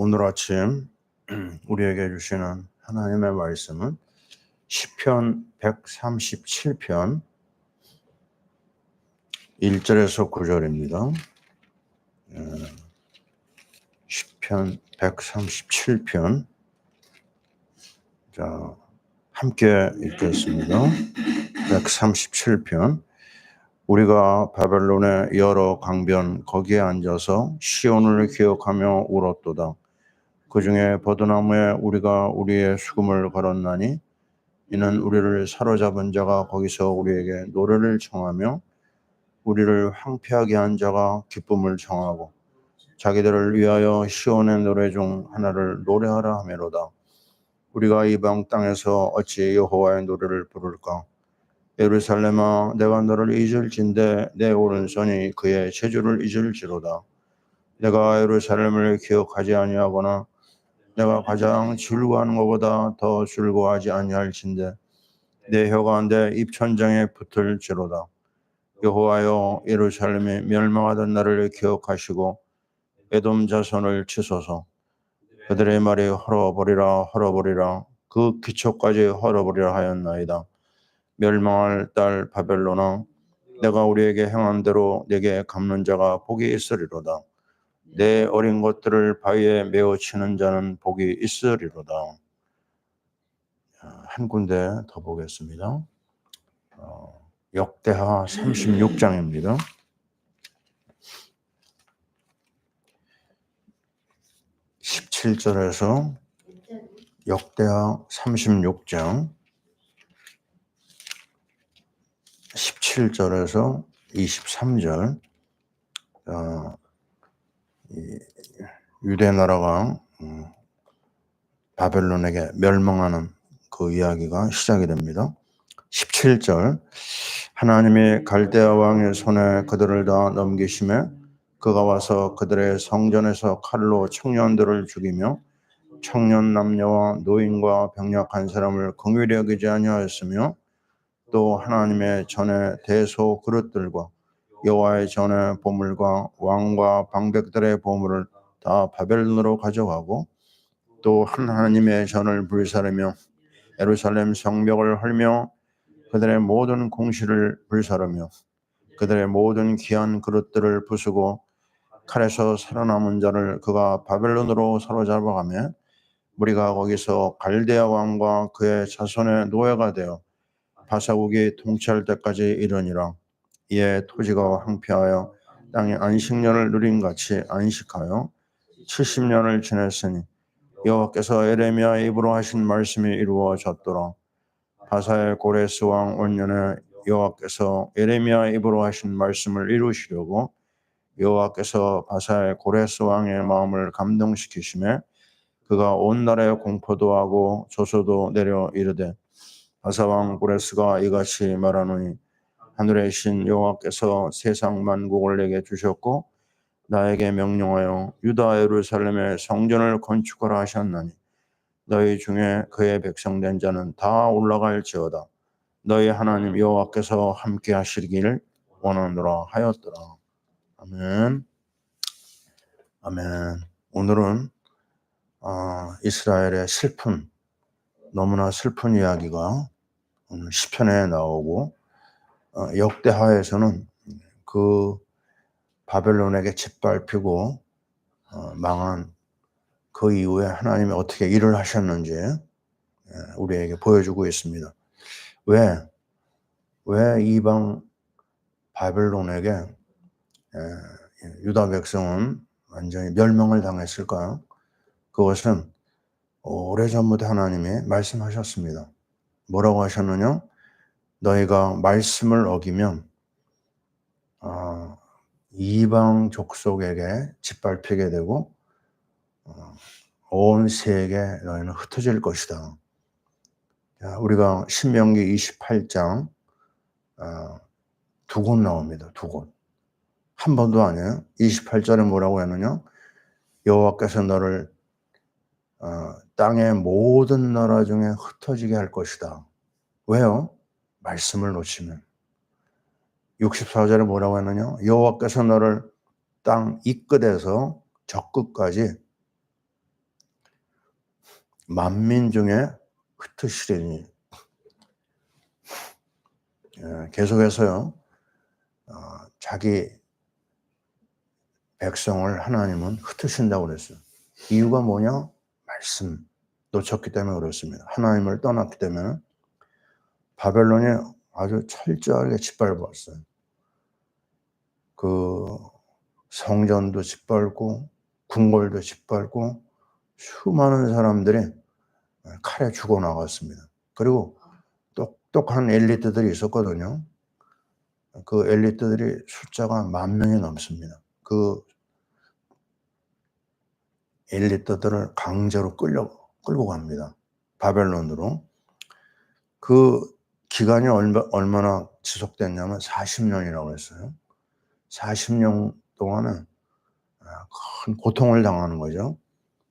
오늘 아침 우리에게 주시는 하나님의 말씀은 시편 137편 1절에서 9절입니다. 시편 137편 자 함께 읽겠습니다. 137편 우리가 바벨론의 여러 강변 거기에 앉아서 시온을 기억하며 울었도다. 그 중에 버드나무에 우리가 우리의 수금을 걸었나니 이는 우리를 사로잡은 자가 거기서 우리에게 노래를 청하며 우리를 황폐하게 한 자가 기쁨을 청하고 자기들을 위하여 시온의 노래 중 하나를 노래하라 하메로다. 우리가 이방 땅에서 어찌 여호와의 노래를 부를까? 예루살렘아 내가 너를 잊을진데 내 오른손이 그의 제주를 잊을지로다. 내가 예루살렘을 기억하지 아니하거나 내가 가장 즐거워하는 것보다 더 즐거워하지 아니할진데 내 혀가 내 입천장에 붙을지로다. 여호와여 예루살렘이 멸망하던 날을 기억하시고 에돔 자손을 치소서. 그들의 말이 헐어버리라 헐어버리라 그 기초까지 헐어버리라 하였나이다. 멸망할 딸 바벨로나 내가 우리에게 행한 대로 내게 갚는 자가 복이 있으리로다. 내 어린 것들을 바위에 메어 치는 자는 복이 있으리로다. 한 군데 더 보겠습니다. 어, 역대하 36장입니다. (17절에서) 역대하 36장 17절에서 23절 어, 유대 나라가 음, 바벨론에게 멸망하는 그 이야기가 시작이 됩니다. 17절 하나님이 갈대아 왕의 손에 그들을 다 넘기심에 그가 와서 그들의 성전에서 칼로 청년들을 죽이며 청년 남녀와 노인과 병약한 사람을 긍휼히 여기지 아니하였으며 또 하나님의 전에 대소 그릇들과 여호와의 전에 보물과 왕과 방백들의 보물을 다 바벨론으로 가져가고 또 하나님의 전을 불사르며 예루살렘 성벽을 헐며 그들의 모든 공시를 불사르며 그들의 모든 귀한 그릇들을 부수고 칼에서 살아남은 자를 그가 바벨론으로 사로잡아가며 우리가 거기서 갈대아 왕과 그의 자손의 노예가 되어 바사국이 통치할 때까지 이르니라. 이에 토지가 황폐하여 땅에 안식년을 누린 같이 안식하여 70년을 지냈으니 여호와께서 에레미야 입으로 하신 말씀이 이루어졌더라. 바사의 고레스 왕 원년에 여호와께서 에레미야 입으로 하신 말씀을 이루시려고 여호와께서 바사의 고레스 왕의 마음을 감동시키심에 그가 온 나라에 공포도 하고 조소도 내려 이르되 바사 왕 고레스가 이같이 말하노니 하늘의 신 여호와께서 세상 만국을 내게 주셨고 나에게 명령하여 유다 예루살렘의 성전을 건축하라 하셨나니 너희 중에 그의 백성된 자는 다 올라갈지어다. 너희 하나님 여호와께서 함께 하시기를 원하노라 하였더라. 아멘. 아멘. 오늘은 어, 이스라엘의 슬픈 너무나 슬픈 이야기가 오늘 시편에 나오고 어, 역대하에서는 그 바벨론에게 짓밟히고 어, 망한 그 이후에 하나님이 어떻게 일을 하셨는지 예, 우리에게 보여주고 있습니다. 왜? 왜 이방 바벨론에게 예, 유다 백성은 완전히 멸망을 당했을까요? 그것은 오래전부터 하나님이 말씀하셨습니다. 뭐라고 하셨느냐? 너희가 말씀을 어기면 어, 이방 족속에게 짓밟히게 되고 어, 온 세계 너희는 흩어질 것이다. 자, 우리가 신명기 28장 어, 두곳 나옵니다. 두 곳. 한 번도 아니에요. 28절에 뭐라고 했느냐? 여호와께서 너를 어, 땅의 모든 나라 중에 흩어지게 할 것이다. 왜요? 말씀을 놓치면. 64절에 뭐라고 했느냐? 여호와께서 너를 땅 이 끝에서 저 끝까지 만민 중에 흩으시리니 예, 계속해서요 어, 자기 백성을 하나님은 흩으신다고 그랬어요. 이유가 뭐냐? 말씀 놓쳤기 때문에 그렇습니다. 하나님을 떠났기 때문에 바벨론이 아주 철저하게 짓밟았어요. 그 성전도 짓밟고 궁궐도 짓밟고 수많은 사람들이 칼에 죽어 나갔습니다. 그리고 똑똑한 엘리트들이 있었거든요. 그 엘리트들이 숫자가 만 명이 넘습니다. 그 엘리트들을 강제로 끌려 끌고 갑니다. 바벨론으로. 그 기간이 얼마, 얼마나 지속됐냐면 40년이라고 했어요. 40년 동안은 아, 큰 고통을 당하는 거죠.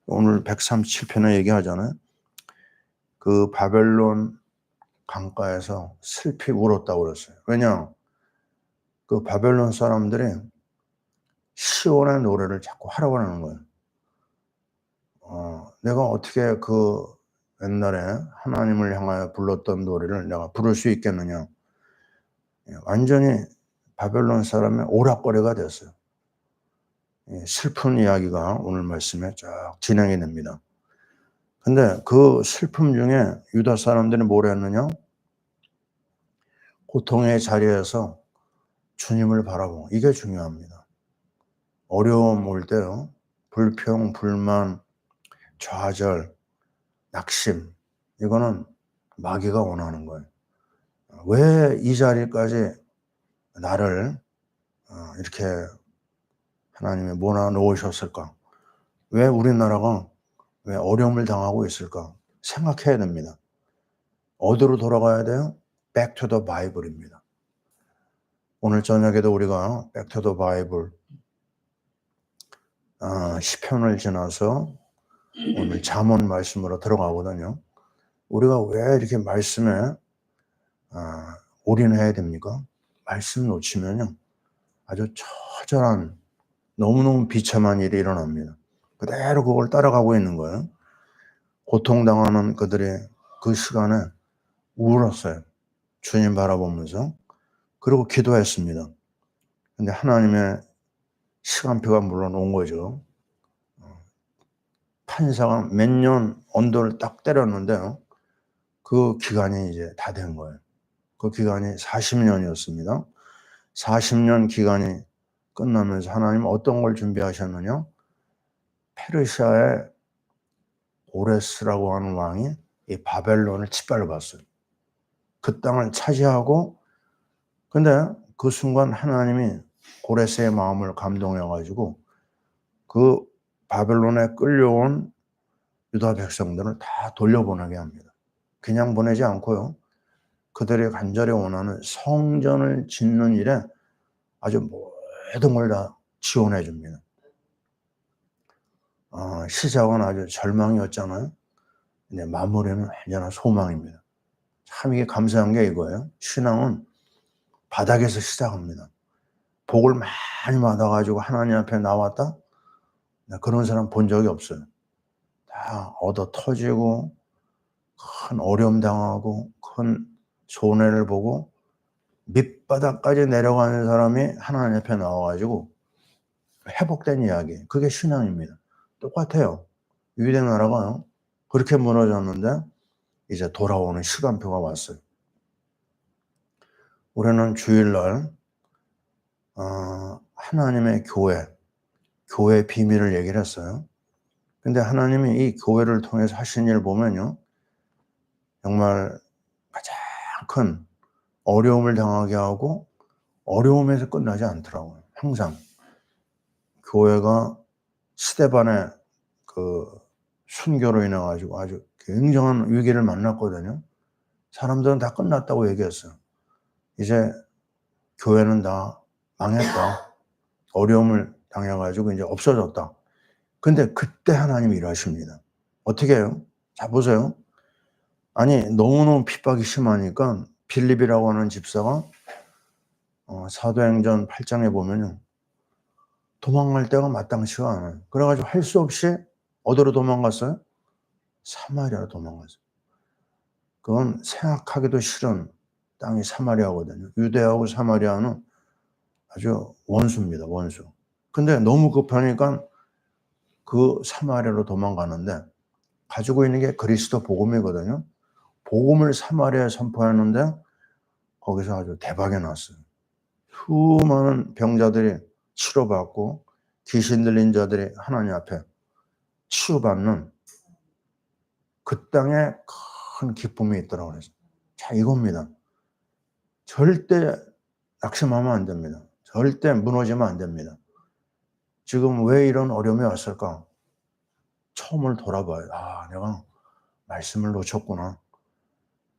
오늘 137편에 얘기하잖아요. 그 바벨론 강가에서 슬피 울었다고 그랬어요. 왜냐? 그 바벨론 사람들이 시온의 노래를 자꾸 하라고 하는 거예요. 어, 내가 어떻게 그 옛날에 하나님을 향하여 불렀던 노래를 내가 부를 수 있겠느냐. 예, 완전히 바벨론 사람의 오락거리가 됐어요. 예, 슬픈 이야기가 오늘 말씀에 쫙 진행이 됩니다. 근데 그 슬픔 중에 유다 사람들이 뭘 했느냐? 고통의 자리에서 주님을 바라보고 이게 중요합니다. 어려움 올 때요. 불평, 불만, 좌절, 낙심 이거는 마귀가 원하는 거예요. 왜 이 자리까지 나를 어, 이렇게 하나님이 모아 놓으셨을까? 왜 우리나라가 왜 어려움을 당하고 있을까? 생각해야 됩니다. 어디로 돌아가야 돼요? Back to the Bible입니다. 오늘 저녁에도 우리가 Back to the Bible 아, 시편을 지나서 오늘 잠언 말씀으로 들어가거든요. 우리가 왜 이렇게 말씀에 아, 올인해야 됩니까? 말씀 놓치면요 아주 처절한 너무너무 비참한 일이 일어납니다. 그대로 그걸 따라가고 있는 거예요. 고통당하는 그들의 그 시간에 울었어요. 주님 바라보면서. 그리고 기도했습니다. 근데 하나님의 시간표가 물론 온 거죠. 판사가 몇년 언도를 딱 때렸는데요. 그 기간이 이제 다 된 거예요. 그 기간이 40년이었습니다. 40년 기간이 끝나면서 하나님 어떤 걸 준비하셨느냐? 페르시아의 오레스라고 하는 왕이 이 바벨론을 짓밟았어요. 그 땅을 차지하고 근데 그 순간 하나님이 고레스의 마음을 감동해 가지고 그 바벨론에 끌려온 유다 백성들을 다 돌려보내게 합니다. 그냥 보내지 않고요. 그들이 간절히 원하는 성전을 짓는 일에 아주 모든 걸 다 지원해 줍니다. 어, 시작은 아주 절망이었잖아요. 근데 마무리는 완전한 소망입니다. 참 이게 감사한 게 이거예요. 신앙은 바닥에서 시작합니다. 복을 많이 받아가지고 하나님 앞에 나왔다? 그런 사람 본 적이 없어요. 다 얻어 터지고, 큰 어려움 당하고, 큰 손해를 보고, 밑바닥까지 내려가는 사람이 하나님 앞에 나와가지고 회복된 이야기. 그게 신앙입니다. 똑같아요. 유대 나라가 그렇게 무너졌는데 이제 돌아오는 시간표가 왔어요. 우리는 주일날 어, 하나님의 교회, 교회 비밀을 얘기를 했어요. 근데 하나님이 이 교회를 통해서 하신 일 보면요. 정말 가장 큰 어려움을 당하게 하고 어려움에서 끝나지 않더라고요. 항상 교회가 스테반의 그 순교로 인해 가지고 아주 굉장한 위기를 만났거든요. 사람들은 다 끝났다고 얘기했어요. 이제 교회는 다 망했다. 어려움을 당해가지고 이제 없어졌다. 근데 그때 하나님이 일하십니다. 어떻게 해요? 자, 보세요. 아니, 너무너무 핍박이 심하니까 빌립이라고 하는 집사가 어, 사도행전 8장에 보면요. 도망갈 때가 마땅치가 않아요. 그래가지고 할 수 없이 어디로 도망갔어요? 사마리아로 도망갔어요. 그건 생각하기도 싫은 땅이 사마리아거든요. 유대하고 사마리아는 아주 원수입니다. 원수. 근데 너무 급하니까 그 사마리아로 도망가는데 가지고 있는 게 그리스도 복음이거든요. 복음을 사마리아에 선포하는데 거기서 아주 대박이 났어요. 수많은 병자들이 치료받고 귀신 들린 자들이 하나님 앞에 치유받는 그 땅에 큰 기쁨이 있더라고요. 그래서 자, 이겁니다. 절대 낙심하면 안 됩니다. 절대 무너지면 안 됩니다. 지금 왜 이런 어려움이 왔을까? 처음을 돌아봐요. 아, 내가 말씀을 놓쳤구나.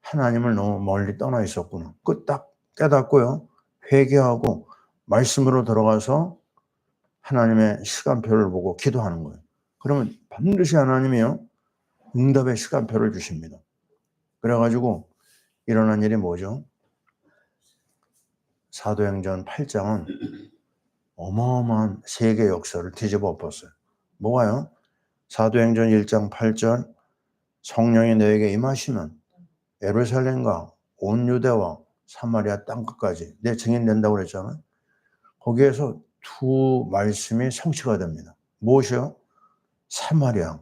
하나님을 너무 멀리 떠나 있었구나. 그딱 깨닫고요. 회개하고 말씀으로 들어가서 하나님의 시간표를 보고 기도하는 거예요. 그러면 반드시 하나님이요. 응답의 시간표를 주십니다. 그래가지고 일어난 일이 뭐죠? 사도행전 8장은 어마어마한 세계 역사를 뒤집어 엎었어요. 뭐가요? 사도행전 1장 8절 성령이 너에게 임하시면 예루살렘과 온 유대와 사마리아 땅끝까지 내 증인 된다고 그랬잖아요. 거기에서 두 말씀이 성취가 됩니다. 무엇이요? 사마리아.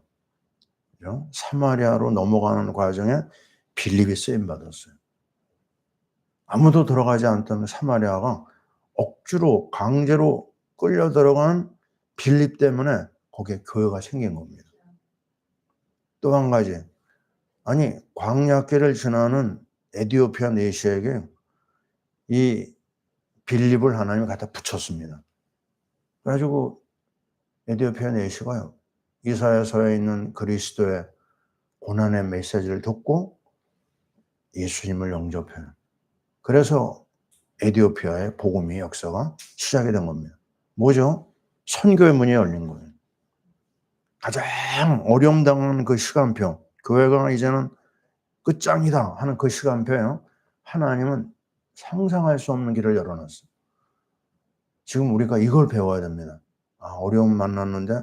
사마리아로 넘어가는 과정에 빌립이 쓰임 받았어요. 아무도 들어가지 않던 사마리아가 억지로 강제로 끌려 들어간 빌립 때문에 거기에 교회가 생긴 겁니다. 또 한 가지. 아니, 광야길을 지나는 에디오피아 내시에게 이 빌립을 하나님이 갖다 붙였습니다. 그래가지고 에디오피아 내시가요. 이사야서에 있는 그리스도의 고난의 메시지를 듣고 예수님을 영접해요. 그래서 에디오피아의 복음의 역사가 시작이 된 겁니다. 뭐죠? 선교의 문이 열린 거예요. 가장 어려움 당하는 그 시간표, 교회가 이제는 끝장이다 하는 그 시간표요. 하나님은 상상할 수 없는 길을 열어놨어요. 지금 우리가 이걸 배워야 됩니다. 아, 어려움 만났는데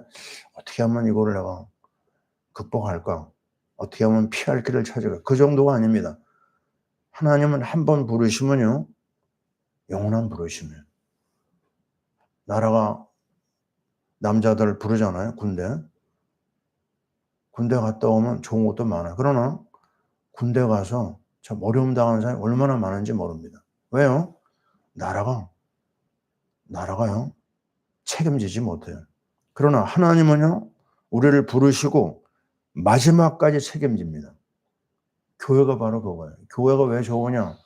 어떻게 하면 이거를 내가 극복할까? 어떻게 하면 피할 길을 찾을까? 그 정도가 아닙니다. 하나님은 한 번 부르시면요. 영원한 부르심이에요. 나라가 남자들 부르잖아요. 군대. 군대 갔다 오면 좋은 것도 많아요. 그러나 군대 가서 참 어려움 당하는 사람이 얼마나 많은지 모릅니다. 왜요? 나라가 나라가요 책임지지 못해요. 그러나 하나님은요 우리를 부르시고 마지막까지 책임집니다. 교회가 바로 그거예요. 교회가 왜 좋으냐?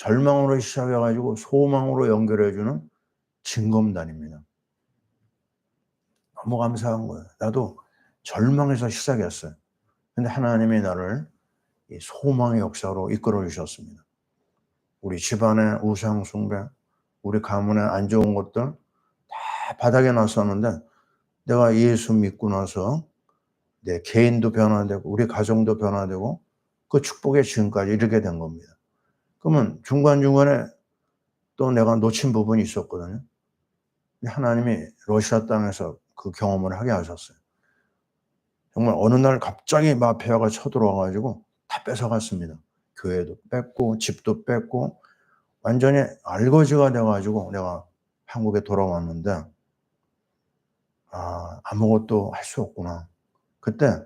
절망으로 시작해가지고 소망으로 연결해주는 징검단입니다. 너무 감사한 거예요. 나도 절망에서 시작했어요. 근데 하나님이 나를 소망의 역사로 이끌어 주셨습니다. 우리 집안의 우상 숭배, 우리 가문의 안 좋은 것들 다 바닥에 놨었는데 내가 예수 믿고 나서 내 개인도 변화되고 우리 가정도 변화되고 그 축복의 지금까지 이르게 된 겁니다. 그러면 중간중간에 또 내가 놓친 부분이 있었거든요. 하나님이 러시아 땅에서 그 경험을 하게 하셨어요. 정말 어느 날 갑자기 마피아가 쳐들어와가지고 다 뺏어갔습니다. 교회도 뺏고 집도 뺏고 완전히 알거지가 돼가지고 내가 한국에 돌아왔는데 아, 아무것도 할 수 없구나. 그때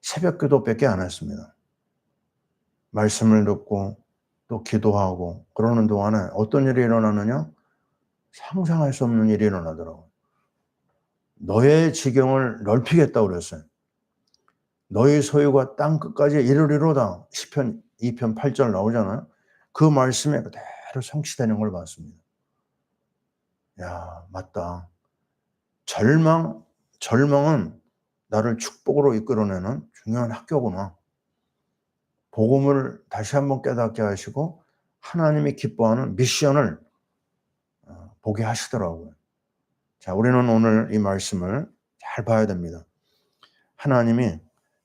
새벽 기도밖에 안 했습니다. 말씀을 듣고 또 기도하고 그러는 동안에 어떤 일이 일어나느냐? 상상할 수 없는 일이 일어나더라고요. 너의 지경을 넓히겠다고 그랬어요. 너희 소유가 땅 끝까지 이르리로다. 10편 2편 8절 나오잖아요. 그 말씀에 그대로 성취되는 걸 봤습니다. 야, 맞다. 절망, 절망은 나를 축복으로 이끌어내는 중요한 학교구나. 복음을 다시 한번 깨닫게 하시고 하나님이 기뻐하는 미션을 어, 보게 하시더라고요. 자, 우리는 오늘 이 말씀을 잘 봐야 됩니다. 하나님이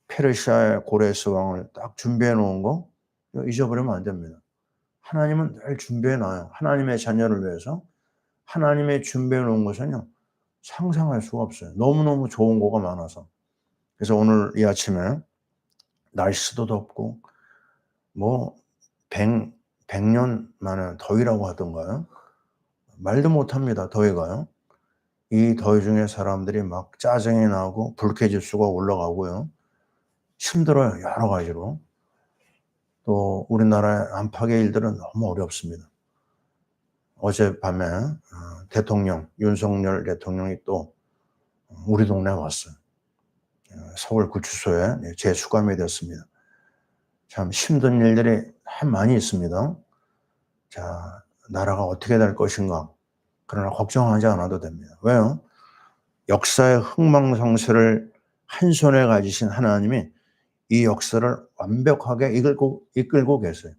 페르시아의 고레스 왕을 딱 준비해 놓은 거 잊어버리면 안 됩니다. 하나님은 늘 준비해 놔요. 하나님의 자녀를 위해서 하나님의 준비해 놓은 것은요 상상할 수가 없어요. 너무너무 좋은 거가 많아서. 그래서 오늘 이 아침에 날씨도 덥고 뭐 백, 백년 만에 더위라고 하던가요? 말도 못합니다. 더위가요. 이 더위 중에 사람들이 막 짜증이 나고 불쾌지수가 올라가고요. 힘들어요. 여러 가지로. 또 우리나라의 안팎의 일들은 너무 어렵습니다. 어젯밤에 어, 대통령 윤석열 대통령이 또 우리 동네에 왔어요. 어, 서울 구치소에 재수감이 됐습니다. 참 힘든 일들이 참 많이 있습니다. 자, 나라가 어떻게 될 것인가. 그러나 걱정하지 않아도 됩니다. 왜요? 역사의 흥망성쇠를 한 손에 가지신 하나님이 이 역사를 완벽하게 이끌고, 이끌고 계세요.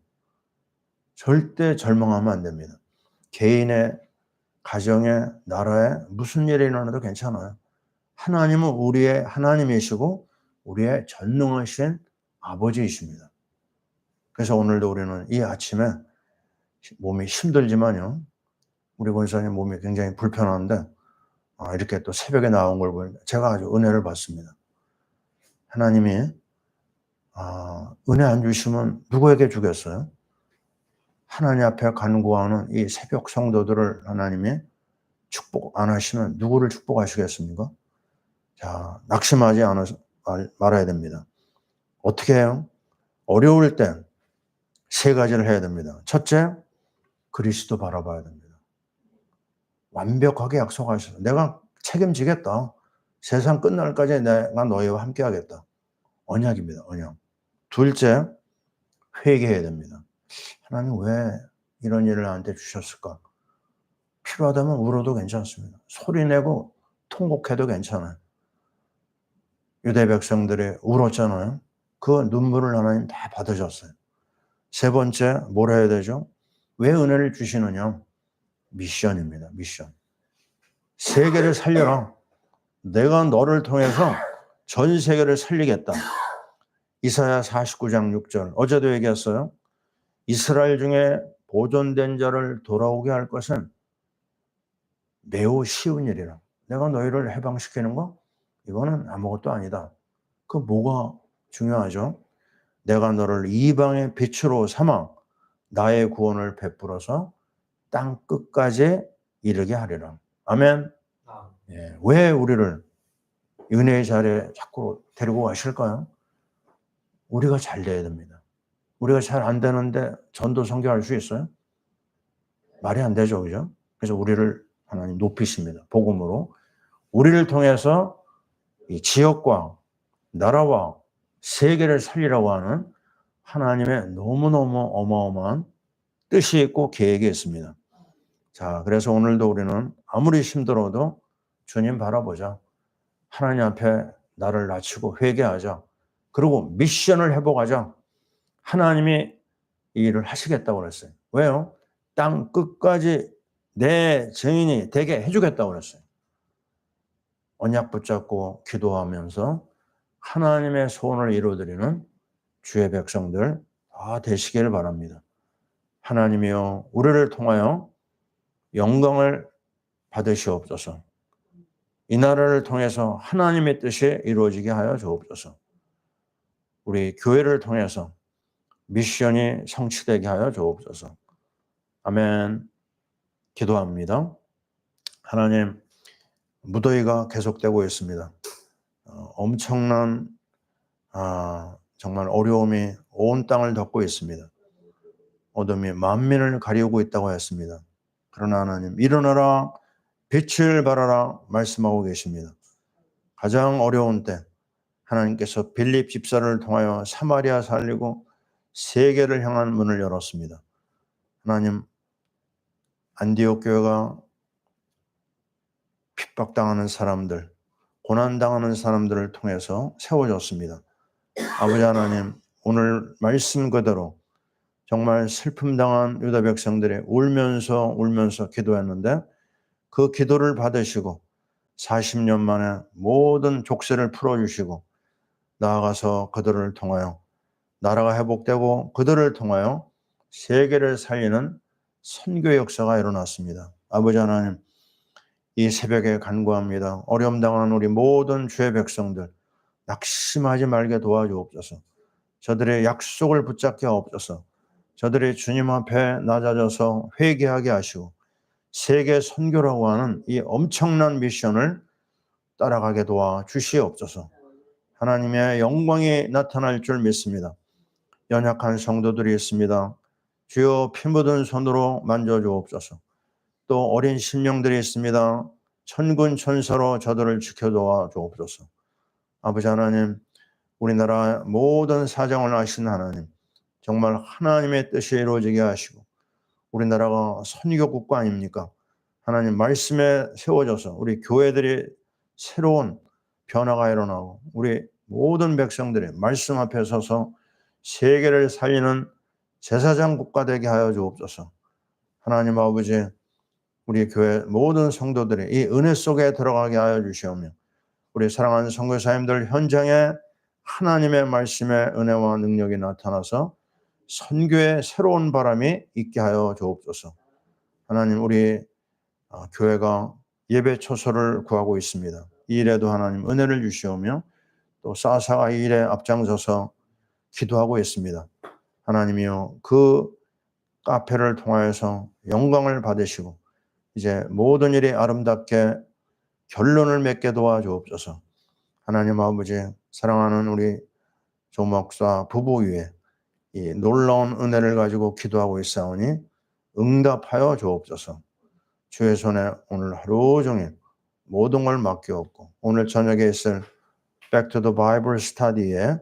절대 절망하면 안 됩니다. 개인의 가정에 나라에 무슨 일이 일어나도 괜찮아요. 하나님은 우리의 하나님이시고 우리의 전능하신 아버지이십니다. 그래서 오늘도 우리는 이 아침에 몸이 힘들지만요. 우리 권사님 몸이 굉장히 불편한데 아, 이렇게 또 새벽에 나온 걸 보니까 제가 아주 은혜를 받습니다. 하나님이 아, 은혜 안 주시면 누구에게 주겠어요? 하나님 앞에 간구하는 이 새벽 성도들을 하나님이 축복 안 하시면 누구를 축복하시겠습니까? 자, 낙심하지 않아 말아야 됩니다. 어떻게 해요? 어려울 땐 세 가지를 해야 됩니다. 첫째, 그리스도 바라봐야 됩니다. 완벽하게 약속하셔서 내가 책임지겠다. 세상 끝날까지 내가 너희와 함께 하겠다. 언약입니다. 언약. 둘째, 회개해야 됩니다. 하나님 왜 이런 일을 나한테 주셨을까? 필요하다면 울어도 괜찮습니다. 소리 내고 통곡해도 괜찮아요. 유대 백성들이 울었잖아요. 그 눈물을 하나님 다 받으셨어요. 세 번째, 뭘 해야 되죠? 왜 은혜를 주시느냐? 미션입니다. 미션. 세계를 살려라. 내가 너를 통해서 전 세계를 살리겠다. 이사야 49장 6절. 어제도 얘기했어요. 이스라엘 중에 보존된 자를 돌아오게 할 것은 매우 쉬운 일이라. 내가 너희를 해방시키는 거? 이거는 아무것도 아니다. 그 뭐가 중요하죠? 내가 너를 이방의 빛으로 삼아 나의 구원을 베풀어서 땅 끝까지 이르게 하리라. 아멘. 예, 왜 우리를 은혜의 자리에 자꾸 데리고 가실까요? 우리가 잘 돼야 됩니다. 우리가 잘 안 되는데 전도 선교할 수 있어요? 말이 안 되죠, 그죠? 그래서 우리를 하나님 높이십니다. 복음으로. 우리를 통해서 이 지역과 나라와 세계를 살리라고 하는 하나님의 너무너무 어마어마한 뜻이 있고 계획이 있습니다. 자, 그래서 오늘도 우리는 아무리 힘들어도 주님 바라보자. 하나님 앞에 나를 낮추고 회개하자. 그리고 미션을 회복하자. 하나님이 이 일을 하시겠다고 그랬어요. 왜요? 땅 끝까지 내 증인이 되게 해주겠다고 그랬어요. 언약 붙잡고 기도하면서 하나님의 소원을 이루어드리는 주의 백성들 다 되시기를 바랍니다. 하나님이여 우리를 통하여 영광을 받으시옵소서. 이 나라를 통해서 하나님의 뜻이 이루어지게 하여 주옵소서. 우리 교회를 통해서 미션이 성취되게 하여 주옵소서. 아멘. 기도합니다. 하나님, 무더위가 계속되고 있습니다. 어, 엄청난 아, 정말 어려움이 온 땅을 덮고 있습니다. 어둠이 만민을 가리우고 있다고 했습니다. 그러나 하나님 일어나라 빛을 발하라 말씀하고 계십니다. 가장 어려운 때 하나님께서 빌립 집사를 통하여 사마리아 살리고 세계를 향한 문을 열었습니다. 하나님 안디옥 교회가 핍박당하는 사람들, 고난당하는 사람들을 통해서 세워졌습니다. 아버지 하나님, 오늘 말씀 그대로 정말 슬픔 당한 유다 백성들이 울면서 울면서 기도했는데 그 기도를 받으시고 40년 만에 모든 족쇄를 풀어주시고 나아가서 그들을 통하여 나라가 회복되고 그들을 통하여 세계를 살리는 선교 역사가 일어났습니다. 아버지 하나님, 이 새벽에 간구합니다. 어려움 당하는 우리 모든 주의 백성들 낙심하지 말게 도와주옵소서. 저들의 약속을 붙잡게 하옵소서. 저들이 주님 앞에 낮아져서 회개하게 하시고 세계 선교라고 하는 이 엄청난 미션을 따라가게 도와 주시옵소서. 하나님의 영광이 나타날 줄 믿습니다. 연약한 성도들이 있습니다. 주여 피 묻은 손으로 만져주옵소서. 또 어린 심령들이 있습니다. 천군 천사로 저들을 지켜 도와 주옵소서. 아버지 하나님, 우리나라 모든 사정을 아시는 하나님, 정말 하나님의 뜻이 이루어지게 하시고 우리나라가 선교 국가 아닙니까? 하나님 말씀에 세워져서 우리 교회들이 새로운 변화가 일어나고 우리 모든 백성들이 말씀 앞에 서서 세계를 살리는 제사장 국가 되게 하여 주옵소서. 하나님 아버지 우리 교회 모든 성도들이 이 은혜 속에 들어가게 하여 주시오며 우리 사랑하는 선교사님들 현장에 하나님의 말씀의 은혜와 능력이 나타나서 선교의 새로운 바람이 있게 하여 주옵소서. 하나님 우리 어, 교회가 예배 초소를 구하고 있습니다. 이 일에도 하나님 은혜를 주시오며 또 사사가 이 일에 앞장서서 기도하고 있습니다. 하나님이요 그 카페를 통하여서 영광을 받으시고 이제 모든 일이 아름답게 결론을 맺게 도와주옵소서. 하나님 아버지 사랑하는 우리 조 목사 부부 위에 이 놀라운 은혜를 가지고 기도하고 있사오니 응답하여 주옵소서. 주의 손에 오늘 하루 종일 모든 걸 맡겨옵고 오늘 저녁에 있을 the Bible 스타디에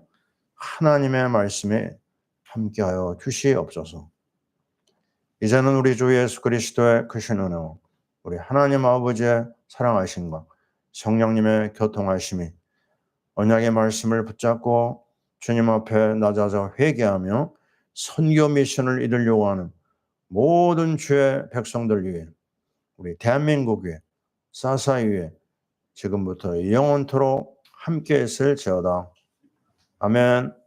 하나님의 말씀에 함께하여 주시옵소서. 이제는 우리 주 예수 그리스도의 크신 은혜와 우리 하나님 아버지의 사랑하심과 성령님의 교통하심이 언약의 말씀을 붙잡고 주님 앞에 낮아져 회개하며 선교 미션을 이루려고 하는 모든 주의 백성들 위해 우리 대한민국 위해 사사이 위해 지금부터 영원토록 함께 있을 지어다. 아멘.